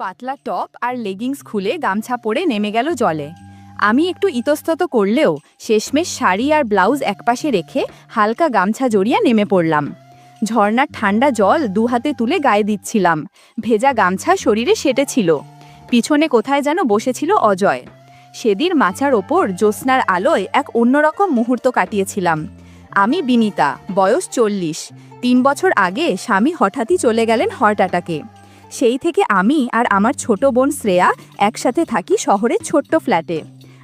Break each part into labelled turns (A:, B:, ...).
A: পাতলা টপ আর লেগিংস খুলে গামছা পরে নেমে গেল জলে। আমি একটু ইতস্তত করলেও শেষমেশ শাড়ি আর ব্লাউজ একপাশে রেখে হালকা গামছা জড়িয়ে নেমে পড়লাম। ঝর্ণার ঠান্ডা জল দু হাতে তুলে গায়ে দিচ্ছিলাম। ভেজা গামছা শরীরে সেটেছিল। পিছনে কোথায় যেন বসেছিল অজয়। সেদিন মাচার ওপর জ্যোৎস্নার আলোয় এক অন্যরকম মুহূর্ত কাটিয়েছিলাম। আমি বিনিতা, বয়স চল্লিশ। তিন বছর আগে স্বামী হঠাৎই চলে গেলেন হার্ট অ্যাটাকে সেই থেকে আমি আর আমার ছোট বোন শ্রেয়া একসাথে থাকি শহরের ছোট্ট ফ্ল্যাটে।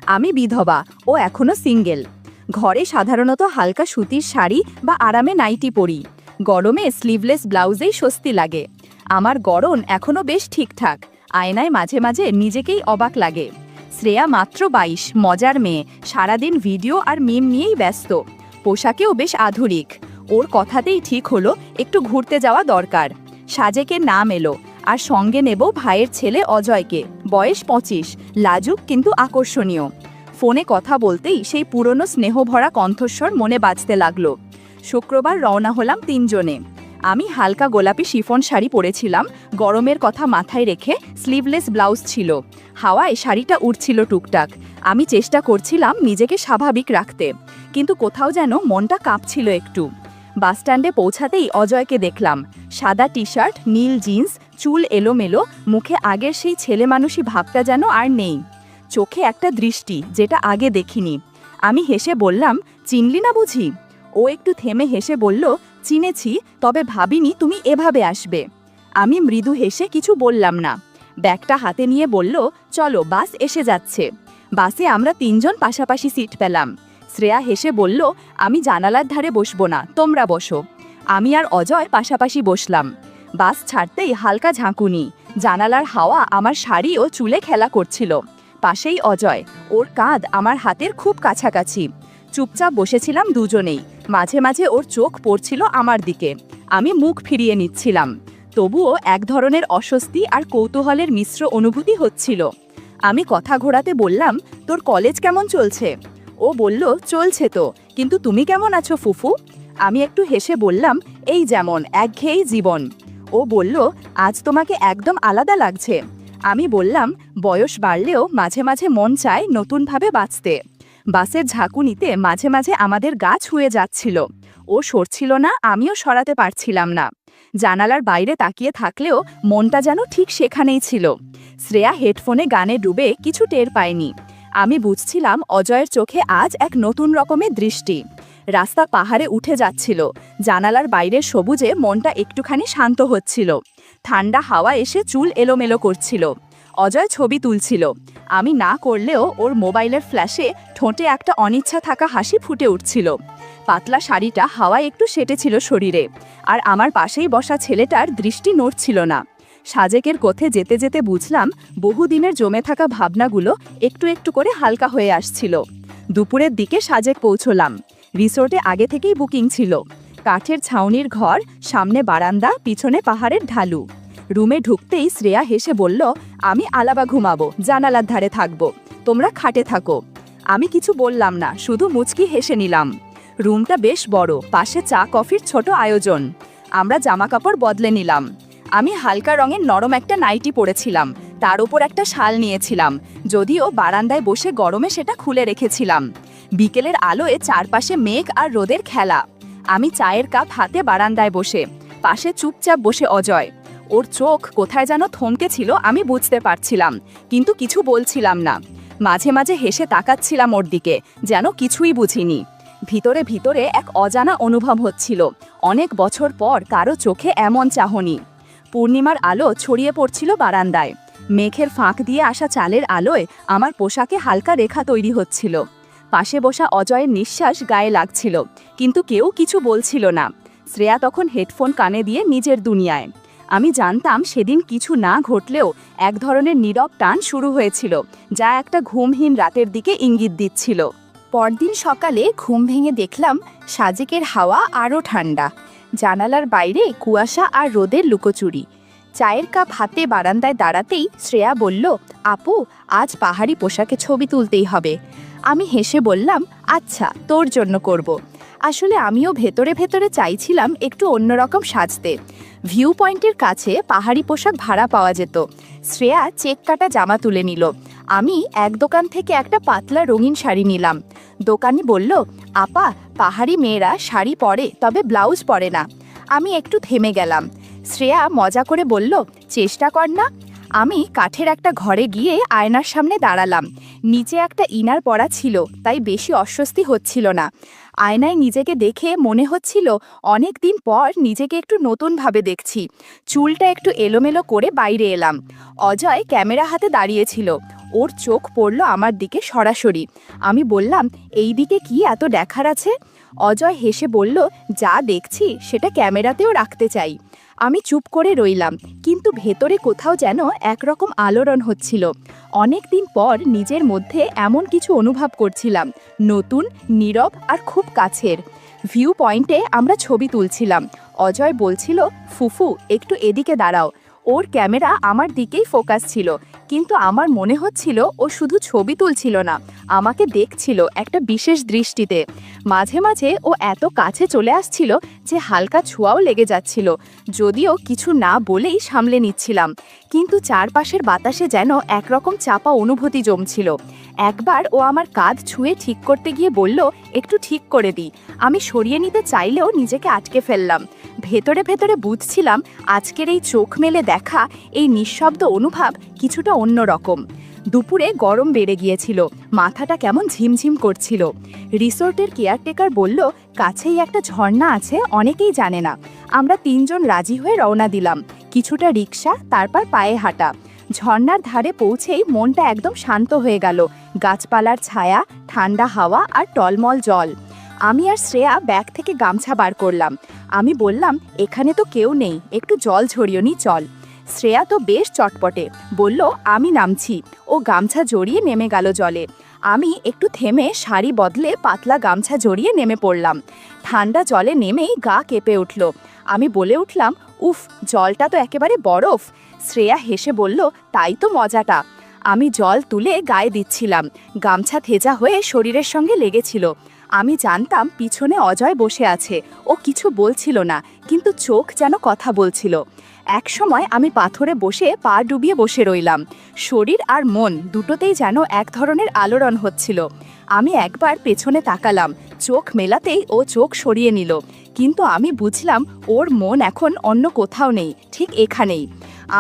A: আমি বিধবা, ও এখনও সিঙ্গেল। ঘরে সাধারণত হালকা সুতির শাড়ি বা আরামে নাইটি পরি। গরমে স্লিভলেস ব্লাউজেই স্বস্তি লাগে। আমার গরম এখনও বেশ ঠিকঠাক। আয়নায় মাঝে মাঝে নিজেকেই অবাক লাগে। শ্রেয়া মাত্র বাইশ, মজার মেয়ে। সারাদিন ভিডিও আর মিম নিয়েই ব্যস্ত। পোশাকেও বেশ আধুনিক। ওর কথাতেই ঠিক হলো, একটু ঘুরতে যাওয়া দরকার। সাজেকে নাম এলো আর সঙ্গে নেব ভাইয়ের ছেলে অজয়কে। বয়স পঁচিশ, লাজুক কিন্তু আকর্ষণীয়। ফোনে কথা বলতেই সেই পুরনো স্নেহভরা কণ্ঠস্বর মনে বাজতে লাগল। শুক্রবার রওনা হলাম তিনজনে। আমি হালকা গোলাপি শিফন শাড়ি পরেছিলাম, গরমের কথা মাথায় রেখে স্লিভলেস ব্লাউজ ছিল। হাওয়ায় শাড়িটা উঠছিল টুকটাক। আমি চেষ্টা করছিলাম নিজেকে স্বাভাবিক রাখতে, কিন্তু কোথাও যেন মনটা কাঁপছিল একটু। বাসস্ট্যান্ডে পৌঁছাতেই অজয়কে দেখলাম। সাদা টি শার্ট নীল জিন্স চুল এলোমেলো, মুখে আগের সেই ছেলে মানুষই ভাবটা যেন আর নেই। চোখে একটা দৃষ্টি, যেটা আগে দেখিনি। আমি হেসে বললাম, চিনলি না বুঝি? ও একটু থেমে হেসে বলল, চিনেছি, তবে ভাবিনি তুমি এভাবে আসবে। আমি মৃদু হেসে কিছু বললাম না। ব্যাগটা হাতে নিয়ে বলল, চলো, বাস এসে যাচ্ছে। বাসে আমরা তিনজন পাশাপাশি সিট পেলাম। শ্রেয়া হেসে বলল, আমি জানালার ধারে বসবো না, তোমরা বসো। আমি আর অজয় পাশাপাশি বসলাম। বাস ছাড়তেই হালকা ঝাঁকুনি। জানালার হাওয়া আমার শাড়ি ও চুলে খেলা করছিল। পাশেই অজয়, ওর কাঁধ আমার হাতের খুব কাছাকাছি। চুপচাপ বসেছিলাম দুজনেই, মাঝে মাঝে ওর চোখ পড়ছিল আমার দিকে। আমি মুখ ফিরিয়ে নিচ্ছিলাম। তবুও এক ধরনের অস্বস্তি আর কৌতূহলের মিশ্র অনুভূতি হচ্ছিল। আমি কথা ঘোরাতে বললাম, তোর কলেজ কেমন চলছে? ও বলল, চলছে তো, কিন্তু তুমি কেমন আছো ফুফু? আমি একটু হেসে বললাম, এই যেমন, একঘেয়েই জীবন। ও বলল, আজ তোমাকে একদম আলাদা লাগছে। আমি বললাম, বয়স বাড়লেও মাঝে মাঝে মন চায় নতুনভাবে বাঁচতে। বাসের ঝাঁকুনিতে মাঝে মাঝে আমাদের গা ছুঁয়ে যাচ্ছিল। ও সরছিল না, আমিও সরাতে পারছিলাম না। জানালার বাইরে তাকিয়ে থাকলেও মনটা যেন ঠিক সেখানেই ছিল। শ্রেয়া হেডফোনে গানে ডুবে কিছু টের পায়নি। আমি বুঝছিলাম অজয়ের চোখে আজ এক নতুন রকমের দৃষ্টি। রাস্তা পাহাড়ে উঠে যাচ্ছিল। জানালার বাইরের সবুজে মনটা একটুখানি শান্ত হচ্ছিল। ঠান্ডা হাওয়া এসে চুল এলোমেলো করছিল। অজয় ছবি তুলছিল। আমি না করলেও ওর মোবাইলের ফ্ল্যাশে ঠোঁটে একটা অনিচ্ছা থাকা হাসি ফুটে উঠছিল। পাতলা শাড়িটা হাওয়ায় একটু সেটেছিল শরীরে। আর আমার পাশেই বসা ছেলেটার দৃষ্টি নড়ছিল না। সাজেকের কোথে যেতে যেতে বুঝলাম, বহুদিনের জমে থাকা ভাবনাগুলো একটু একটু করে হালকা হয়ে আসছিল। দুপুরের দিকে সাজেক পৌঁছলাম। রিসোর্টে আগে থেকেই বুকিং ছিল। কাঠের ছাউনির ঘর, সামনে বারান্দা, পিছনে পাহাড়ের ঢালু। রুমে ঢুকতেই শ্রেয়া হেসে বলল, আমি আলাবা ঘুমাবো, জানালার ধারে থাকব। তোমরা খাটে থাকো। আমি কিছু বললাম না, শুধু মুচকি হেসে নিলাম। রুমটা বেশ বড়, পাশে চা, কফির ছোট আয়োজন। আমরা জামাকাপড় বদলে নিলাম। আমি হালকা রঙের নরম একটা নাইটি পরেছিলাম, তার উপর একটা শাল নিয়েছিলাম। যদিও বারান্দায় বসে গরমে সেটা খুলে রেখেছিলাম। বিকেলের আলোয় চারপাশে মেঘ আর রোদের খেলা। আমি চায়ের কাপ হাতে বারান্দায় বসে, পাশে চুপচাপ বসে অজয়। ওর চোখ কোথায় যেন থমকে ছিল আমি বুঝতে পারছিলাম, কিন্তু কিছু বলছিলাম না। মাঝে মাঝে হেসে তাকাচ্ছিলাম ওর দিকে, যেন কিছুই বুঝিনি। ভিতরে ভিতরে এক অজানা অনুভব হচ্ছিল, অনেক বছর পর কারও চোখে এমন চাহনি। পূর্ণিমার আলো ছড়িয়ে পড়ছিল বারান্দায়। মেঘের ফাঁক দিয়ে আসা চালের আলোয় আমার পোশাকে হালকা রেখা তৈরি হচ্ছিল। পাশে বসা অজয়ের নিঃশ্বাস গায়ে লাগছিল, কিন্তু কেউ কিছু বলছিল না। শ্রেয়া তখন হেডফোন কানে দিয়ে নিজের দুনিয়ায়। আমি জানতাম সেদিন কিছু না ঘটলেও এক ধরনের নীরব টান শুরু হয়েছিল, যা একটা ঘুমহীন রাতের দিকে ইঙ্গিত দিচ্ছিল। পরদিন সকালে ঘুম ভেঙে দেখলাম সাজেকের হাওয়া আরও ঠান্ডা। জানালার বাইরে কুয়াশা আর রোদের লুকোচুরি। চায়ের কাপ হাতে বারান্দায় দাঁড়াতেই শ্রেয়া বলল, আপু, আজ পাহাড়ি পোশাকে ছবি তুলতেই হবে। আমি হেসে বললাম আচ্ছা তোর জন্য করব। আসলে আমিও ভেতরে ভেতরে চাইছিলাম একটু অন্যরকম সাজতে। ভিউ পয়েন্টের কাছে পাহাড়ি পোশাক ভাড়া পাওয়া যেত। শ্রেয়া চেক কাটা জামা তুলে নিল। আমি এক দোকান থেকে একটা পাতলা রঙিন শাড়ি নিলাম। দোকানি বলল, আপা, পাহাড়ি মেয়েরা শাড়ি পরে, তবে ব্লাউজ পরে না। আমি একটু থেমে গেলাম। শ্রেয়া মজা করে বলল, চেষ্টা কর না। আমি কাঠের একটা ঘরে গিয়ে আয়নার সামনে দাঁড়ালাম। নিচে একটা ইনার পরা ছিল, তাই বেশি অস্বস্তি হচ্ছিল না। আয়নায় নিজেকে দেখে মনে হচ্ছিল, অনেক দিন পর নিজেকে একটু নতুনভাবে দেখছি। চুলটা একটু এলোমেলো করে বাইরে এলাম। অজয় ক্যামেরা হাতে দাঁড়িয়েছিল। ওর চোখ পড়ল আমার দিকে সরাসরি। আমি বললাম, এই দিকে কি এত দেখার আছে? অজয় হেসে বলল, যা দেখছি, সেটা ক্যামেরাতেও রাখতে চাই। আমি চুপ করে রইলাম, কিন্তু ভেতরে কোথাও যেন একরকম আলোড়ন হচ্ছিল। অনেক দিন পর নিজের মধ্যে এমন কিছু অনুভব করছিলাম, নতুন, নীরব আর খুব কাছের। ভিউ পয়েন্টে আমরা ছবি তুলছিলাম। অজয় বলছিল, ফুফু, একটু এদিকে দাঁড়াও। ওর ক্যামেরা আমার দিকেই ফোকাস ছিল, কিন্তু আমার মনে হচ্ছিল ও শুধু ছবি তুলছিল না, আমাকে দেখছিল একটা বিশেষ দৃষ্টিতে। মাঝে মাঝে ও এত কাছে চলে আসছিল যে হালকা ছোঁয়াও লেগে যাচ্ছিল, যদিও কিছু না বলেই সামলে নিচ্ছিলাম, কিন্তু চারপাশের বাতাসে যেন একরকম চাপা অনুভূতি জমছিল। একবার ও আমার কাঁধ ছুঁয়ে ঠিক করতে গিয়ে বলল, একটু ঠিক করে দিই, আমি সরিয়ে নিতে চাইলেও নিজেকে আটকে ফেললাম। ভেতরে ভেতরে বুঝছিলাম আজকের এই চোখ মেলে দেখা, এই নিঃশব্দ অনুভব কিছুটা অন্যরকম দুপুরে গরম বেড়ে গিয়েছিল, মাথাটা কেমন ঝিমঝিম করছিল। রিসোর্টের কেয়ারটেকার বলল, কাছেই একটা ঝর্ণা আছে, অনেকেই জানে না। আমরা তিনজন রাজি হয়ে রওনা দিলাম। কিছুটা রিক্সা, তারপর পায়ে হাঁটা। ঝর্ণার ধারে পৌঁছেই মনটা একদম শান্ত হয়ে গেল। গাছপালার ছায়া, ঠান্ডা হাওয়া আর টলমল জল। আমি আর শ্রেয়া ব্যাগ থেকে গামছা বার করলাম। আমি বললাম, এখানে তো কেউ নেই, একটু জল ঝরিও নি, চল। শ্রেয়া তো বেশ চটপটে বলল, আমি নামছি। ও গামছা জড়িয়ে নেমে গেল জলে। আমি একটু থেমে শাড়ি বদলে পাতলা গামছা জড়িয়ে নেমে পড়লাম। ঠান্ডা জলে নেমেই গা কেঁপে উঠল। আমি বলে উঠলাম, উফ, জলটা তো একেবারে বরফ। শ্রেয়া হেসে বলল, তাই তো মজাটা। আমি জল তুলে গায়ে দিচ্ছিলাম। গামছা থেজা হয়ে শরীরের সঙ্গে লেগেছিল। আমি জানতাম পিছনে অজয় বসে আছে। ও কিছু বলছিল না, কিন্তু চোখ যেন কথা বলছিল। এক সময় আমি পাথরে বসে পা ডুবিয়ে বসে রইলাম। শরীর আর মন দুটোতেই যেন এক ধরনের আলোড়ন হচ্ছিল। আমি একবার পেছনে তাকালাম, চোখ মেলাতেই ও চোখ সরিয়ে নিল। কিন্তু আমি বুঝলাম ওর মন এখন অন্য কোথাও নেই, ঠিক এখানেই।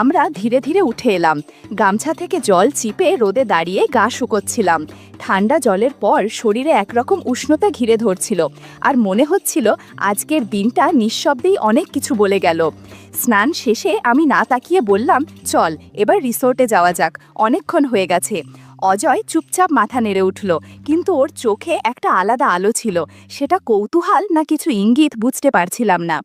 A: আমরা ধীরে ধীরে উঠে এলাম। গামছা থেকে জল চিপে রোদে দাঁড়িয়ে গা শুকোচ্ছিলাম। ঠান্ডা জলের পর শরীরে একরকম উষ্ণতা ঘিরে ধরছিল। আর মনে হচ্ছিল আজকের দিনটা নিঃশব্দেই অনেক কিছু বলে গেল। স্নান শেষে আমি না তাকিয়ে বললাম, চল, এবার রিসোর্টে যাওয়া যাক। অনেকক্ষণ হয়ে গেছে। অজয় চুপচাপ মাথা নেড়ে উঠল, কিন্তু ওর চোখে একটা আলাদা আলো ছিল। সেটা কৌতূহল না কিছু ইঙ্গিত বুঝতে পারছিলাম না।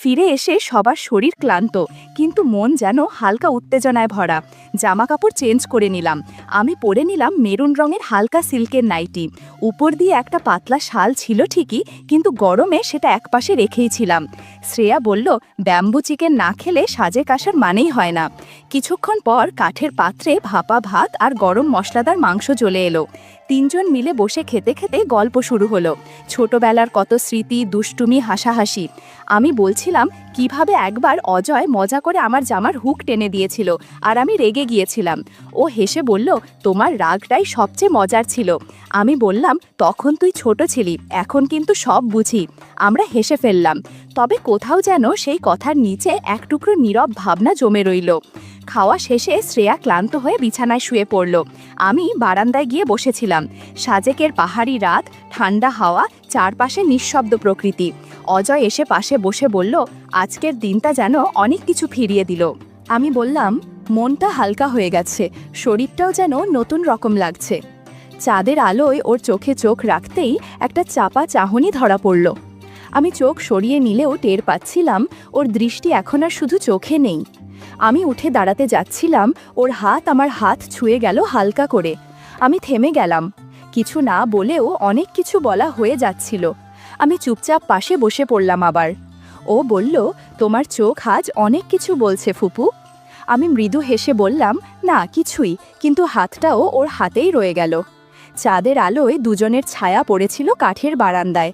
A: ফিরে এসে সবার শরীর ক্লান্ত, কিন্তু মন যেন হালকা উত্তেজনায় ভরা। জামা কাপড় চেঞ্জ করে নিলাম। আমি পরে নিলাম মেরুন রঙের হালকা সিল্কের নাইটি। উপর দিয়ে একটা পাতলা শাল ছিল ঠিকই, কিন্তু গরমে সেটা একপাশে রেখেই ছিলাম। শ্রেয়া বলল, ব্যাম্বু চিকেন না খেলে সাজে কাশার মানেই হয় না। কিছুক্ষণ পর কাঠের পাত্রে ভাপা ভাত আর গরম মশলাদার মাংস চলে এলো। তিনজন মিলে বসে খেতে খেতে গল্প শুরু হলো। ছোটবেলার কত স্মৃতি, দুষ্টুমি, হাসাহাসি। আমি বলছিলাম, কীভাবে একবার অজয় মজা করে আমার জামার হুক টেনে দিয়েছিল আর আমি রেগে গিয়েছিলাম। ও হেসে বলল, তোমার রাগটাই সবচেয়ে মজার ছিল। আমি বললাম, তখন তুই ছোট ছিলি, এখন কিন্তু সব বুঝি। আমরা হেসে ফেললাম। তবে কোথাও যেন সেই কথার নিচে এক টুকরো নীরব ভাবনা জমে রইল। খাওয়া শেষে শ্রেয়া ক্লান্ত হয়ে বিছানায় শুয়ে পড়ল। আমি বারান্দায় গিয়ে বসেছিলাম। সাজেকের পাহাড়ি রাত, ঠান্ডা হাওয়া, চারপাশে নিঃশব্দ প্রকৃতি। অজয় এসে পাশে বসে বলল, আজকের দিনটা যেন অনেক কিছু ফিরিয়ে দিল। আমি বললাম, মনটা হালকা হয়ে গেছে। শরীরটাও যেন নতুন রকম লাগছে। চাঁদের আলোয় ওর চোখে চোখ রাখতেই একটা চাপা চাহনি ধরা পড়ল। আমি চোখ সরিয়ে নিলেও টের পাচ্ছিলাম, ওর দৃষ্টি এখন আর শুধু চোখে নেই। আমি উঠে দাঁড়াতে যাচ্ছিলাম, ওর হাত আমার হাত ছুঁয়ে গেল হালকা করে। আমি থেমে গেলাম। কিছু না বলেও অনেক কিছু বলা হয়ে যাচ্ছিল। আমি চুপচাপ পাশে বসে পড়লাম আবার। ও বলল, তোমার চোখ আজ অনেক কিছু বলছে ফুপু। আমি মৃদু হেসে বললাম, না, কিছুই, কিন্তু হাতটাও ওর হাতেই রয়ে গেল। চাঁদের আলোয় দুজনের ছায়া পড়েছিল কাঠের বারান্দায়।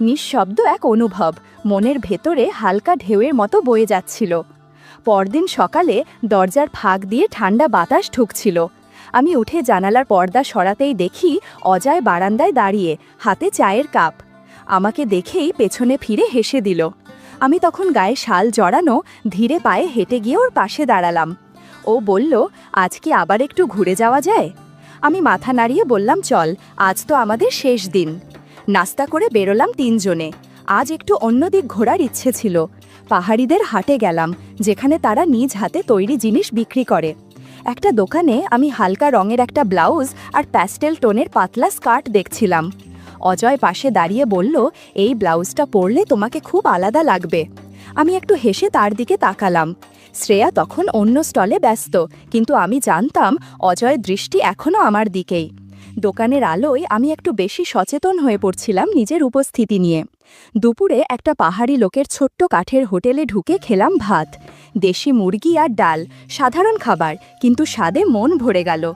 A: নিঃশব্দ এক অনুভব, মনের ভেতরে হালকা ঢেউয়ের মতো বয়ে যাচ্ছিল। পরদিন সকালে দরজার ফাঁক দিয়ে ঠান্ডা বাতাস ঢুকছিল। আমি উঠে জানালার পর্দা সরাতেই দেখি অজয় বারান্দায় দাঁড়িয়ে হাতে চায়ের কাপ। আমাকে দেখেই পেছনে ফিরে হেসে দিল। আমি তখন গায়ে শাল জড়ানো, ধীরে পায়ে হেঁটে গিয়ে ওর পাশে দাঁড়ালাম। ও বলল, আজ কি আবার একটু ঘুরে যাওয়া যায়? আমি মাথা নাড়িয়ে বললাম, চল, আজ তো আমাদের শেষ দিন। নাস্তা করে বেরোলাম তিনজনে। আজ একটু অন্যদিক ঘোরার ইচ্ছে ছিল। পাহাড়িদের হাটে গেলাম, যেখানে তারা নিজ হাতে তৈরি জিনিস বিক্রি করে। একটা দোকানে আমি হালকা রঙের একটা ব্লাউজ আর প্যাস্টেল টোনের পাতলা স্কার্ট দেখছিলাম। অজয় পাশে দাঁড়িয়ে বলল, এই ব্লাউজটা পরলে তোমাকে খুব আলাদা লাগবে। আমি একটু হেসে তার দিকে তাকালাম। শ্রেয়া তখন অন্য স্টলে ব্যস্ত, কিন্তু আমি জানতাম অজয়ের দৃষ্টি এখনও আমার দিকেই। দোকানের আলোয় আমি একটু বেশি সচেতন হয়ে পড়ছিলাম নিজের উপস্থিতি নিয়ে। দুপুরে একটা পাহাড়ি লোকের ছোট্ট কাঠের হোটেলে ঢুকে খেলাম ভাত। দেশি মুরগি আর ডাল, সাধারণ খাবার, কিন্তু স্বাদে মন ভরে গেল।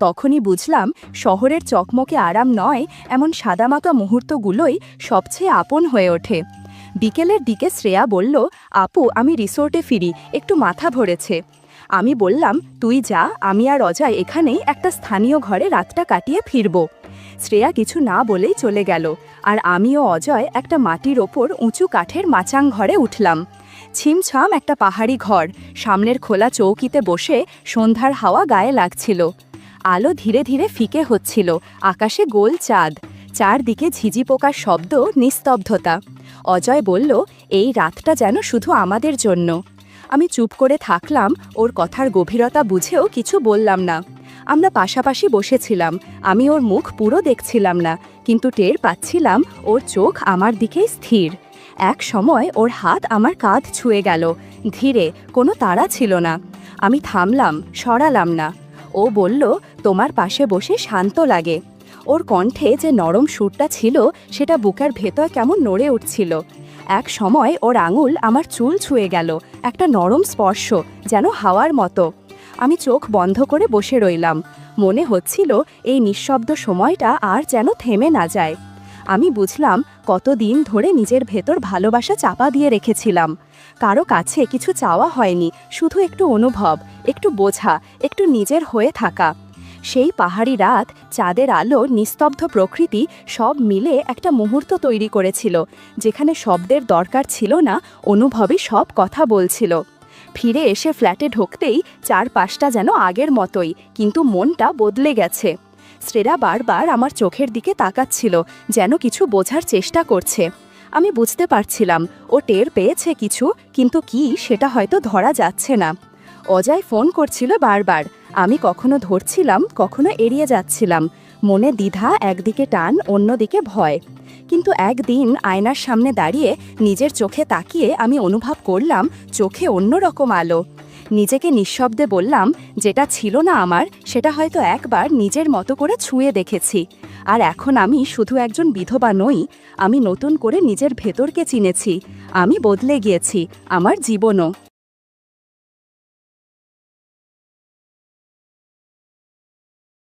A: তখনই বুঝলাম, শহরের চকমকে আরাম নয়, এমন সাদামাকা মুহূর্তগুলোই সবচেয়ে আপন হয়ে ওঠে। বিকেলের দিকে শ্রেয়া বলল, আপু, আমি রিসোর্টে ফিরি, একটু মাথা ভরেছে। আমি বললাম, তুই যা, আমি আর অজয় এখানেই একটা স্থানীয় ঘরে রাতটা কাটিয়ে ফিরব। শ্রেয়া কিছু না বলেই চলে গেল, আর আমি ও অজয় একটা মাটির ওপর উঁচু কাঠের মাচাং ঘরে উঠলাম। ছিমছাম একটা পাহাড়ি ঘর, সামনের খোলা চৌকিতে বসে সন্ধ্যার হাওয়া গায়ে লাগছিল। আলো ধীরে ধীরে ফিকে হচ্ছিল, আকাশে গোল চাঁদ, চারদিকে ঝিঝি পোকার শব্দ, নিস্তব্ধতা। অজয় বলল, এই রাতটা যেন শুধু আমাদের জন্য। আমি চুপ করে থাকলাম, ওর কথার গভীরতা বুঝেও কিছু বললাম না। আমরা পাশাপাশি বসেছিলাম, আমি ওর মুখ পুরো দেখছিলাম না, কিন্তু টের পাচ্ছিলাম ওর চোখ আমার দিকেই স্থির। এক সময় ওর হাত আমার কাঁধ ছুঁয়ে গেল, ধীরে, কোনো তাড়া ছিল না। আমি থামলাম, সরালাম না। ও বলল, তোমার পাশে বসে শান্ত লাগে। ওর কণ্ঠে যে নরম সুরটা ছিল, সেটা বুকের ভেতর কেমন নড়ে উঠছিল। এক সময় ওর আঙুল আমার চুল ছুঁয়ে গেল, একটা নরম স্পর্শ যেন হাওয়ার মতো। আমি চোখ বন্ধ করে বসে রইলাম। মনে হচ্ছিল এই নিঃশব্দ সময়টা আর যেন থেমে না যায়। আমি বুঝলাম কতদিন ধরে নিজের ভেতর ভালোবাসা চাপা দিয়ে রেখেছিলাম। কারও কাছে কিছু চাওয়া হয়নি, শুধু একটু অনুভব, একটু বোঝা, একটু নিজের হয়ে থাকা। সেই পাহাড়ি রাত চাঁদের আলো, নিস্তব্ধ প্রকৃতি সব মিলে একটা মুহূর্ত তৈরি করেছিল, যেখানে শব্দের দরকার ছিল না অনুভবে সব কথা বলছিল। ফিরে এসে ফ্ল্যাটে ঢুকতেই চারপাশটা যেন আগের মতোই, কিন্তু মনটা বদলে গেছে। শ্রেয়া বারবার আমার চোখের দিকে তাকাচ্ছিল, যেন কিছু বোঝার চেষ্টা করছে। আমি বুঝতে পারছিলাম, ও টের পেয়েছে কিছু, কিন্তু কি সেটা হয়তো ধরা যাচ্ছে না। অজয় ফোন করছিল বারবার আমি কখনো ধরছিলাম, কখনো এড়িয়ে যাচ্ছিলাম। মনে দ্বিধা একদিকে টান, অন্যদিকে ভয়। কিন্তু একদিন আয়নার সামনে দাঁড়িয়ে নিজের চোখে তাকিয়ে আমি অনুভব করলাম, চোখে অন্যরকম আলো। নিজেকে নিঃশব্দে বললাম, যেটা ছিল না আমার, সেটা হয়তো একবার নিজের মতো করে ছুঁয়ে দেখেছি। আর এখন আমি শুধু একজন বিধবা নই, আমি নতুন করে নিজের ভেতরকে চিনেছি। আমি বদলে গিয়েছি, আমার জীবনও।